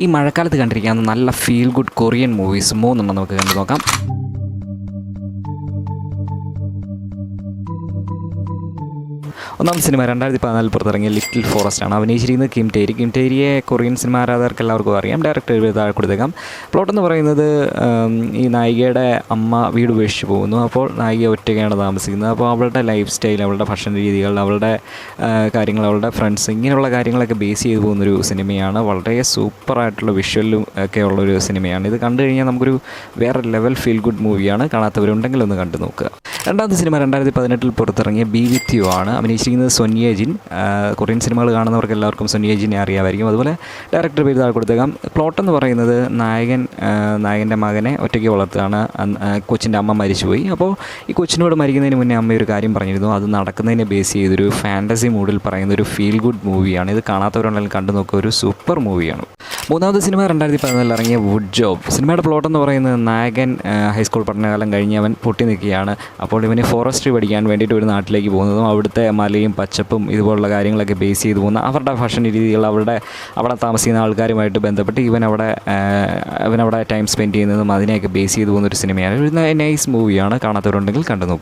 ഈ മഴക്കാലത്ത് കണ്ടിരിക്കാവുന്ന നല്ല ഫീൽ ഗുഡ് കൊറിയൻ മൂവീസ് മൂന്നെണ്ണം നമുക്ക് കണ്ടു നോക്കാം. ഒന്നാമത്തെ സിനിമ രണ്ടായിരത്തി പതിനാലിൽ പുറത്തിറങ്ങിയ ലിറ്റിൽ ഫോറസ്റ്റ് ആണ്. അഭിനയിച്ചിരിക്കുന്നത് കിം ടേരി. കിം ടേരിയെ കൊറിയൻ സിനിമ ആരാധകർക്ക് എല്ലാവർക്കും അറിയാം. ഡയറക്ടർ താഴെ കൊടുത്തേക്കാം. പ്ലോട്ട് എന്ന് പറയുന്നത് ഈ നായികയുടെ അമ്മ വീട് ഉപേക്ഷിച്ച് പോകുന്നു. അപ്പോൾ നായിക ഒറ്റയ്ക്കാണ് താമസിക്കുന്നത്. അപ്പോൾ അവളുടെ ലൈഫ് സ്റ്റൈൽ അവളുടെ ഭക്ഷണ രീതികൾ അവളുടെ കാര്യങ്ങൾ അവളുടെ ഫ്രണ്ട്സ് ഇങ്ങനെയുള്ള കാര്യങ്ങളൊക്കെ ബേസ് ചെയ്ത് പോകുന്നൊരു സിനിമയാണ്. വളരെ സൂപ്പറായിട്ടുള്ള വിഷ്വലും ഒക്കെ ഉള്ളൊരു സിനിമയാണ്. ഇത് കണ്ടു കഴിഞ്ഞാൽ നമുക്കൊരു വേറെ ലെവൽ ഫീൽ ഗുഡ് മൂവിയാണ് കാണാത്തവരുണ്ടെങ്കിൽ ഒന്ന് കണ്ടു നോക്കുക. രണ്ടാമത്തെ സിനിമ രണ്ടായിരത്തി പതിനെട്ടിൽ പുറത്തിറങ്ങിയ ബി വിത്ത് യു ആണ്. അഭിനയിച്ചിരിക്കുന്നത് സൊനിയജിൻ കൊറിയൻ സിനിമകൾ കാണുന്നവർക്ക് എല്ലാവർക്കും സൊനിയജിനെ അറിയാമായിരിക്കും. അതുപോലെ ഡയറക്ടർ പേര് താഴെ കൊടുത്തേക്കാം. പ്ലോട്ട് എന്ന് പറയുന്നത് നായകൻ നായകന്റെ മകനെ ഒറ്റയ്ക്ക് വളർത്തുകയാണ്. കൊച്ചിന്റെ അമ്മ മരിച്ചുപോയി. അപ്പോൾ ഈ കൊച്ചിനോട് മരിക്കുന്നതിന് മുന്നേ അമ്മ ഒരു കാര്യം പറഞ്ഞിരുന്നു. അത് നടക്കുന്നതിനെ ബേസ് ചെയ്തൊരു ഫാന്റസി മൂഡിൽ പറയുന്ന ഒരു ഫീൽ ഗുഡ് മൂവിയാണ് ഇത് കാണാത്തവരുണ്ടെങ്കിൽ കണ്ടു നോക്കുക ഒരു സൂപ്പർ മൂവിയാണ് മൂന്നാമത്തെ സിനിമ രണ്ടായിരത്തി പതിനാലിൽ ഇറങ്ങിയ വുഡ് ജോബ് സിനിമയുടെ പ്ലോട്ട് എന്ന് പറയുന്നത് നായകൻ ഹൈസ്കൂൾ പഠനകാലം കഴിഞ്ഞ് അവൻ പൊട്ടി നിൽക്കുകയാണ്. അപ്പോൾ ഇവന് ഫോറസ്ട്രി പഠിക്കാൻ വേണ്ടിയിട്ട് ഒരു നാട്ടിലേക്ക് പോകുന്നതും അവിടുത്തെ മലയും പച്ചപ്പും ഇതുപോലുള്ള കാര്യങ്ങളൊക്കെ ബേസ് ചെയ്ത് പോകുന്ന അവരുടെ ഭക്ഷണ രീതികൾ അവരുടെ അവിടെ താമസിക്കുന്ന ആൾക്കാരുമായിട്ട് ബന്ധപ്പെട്ട് ഇവൻ അവിടെ ഇവൻ അവിടെ ടൈം സ്പെൻഡ് ചെയ്യുന്നതും അതിനെയൊക്കെ ബേസ് ചെയ്ത് പോകുന്ന ഒരു സിനിമയാണ്. ഒരു നൈസ് മൂവിയാണ് കാണാത്തവരുണ്ടെങ്കിൽ കണ്ടു നോക്കുക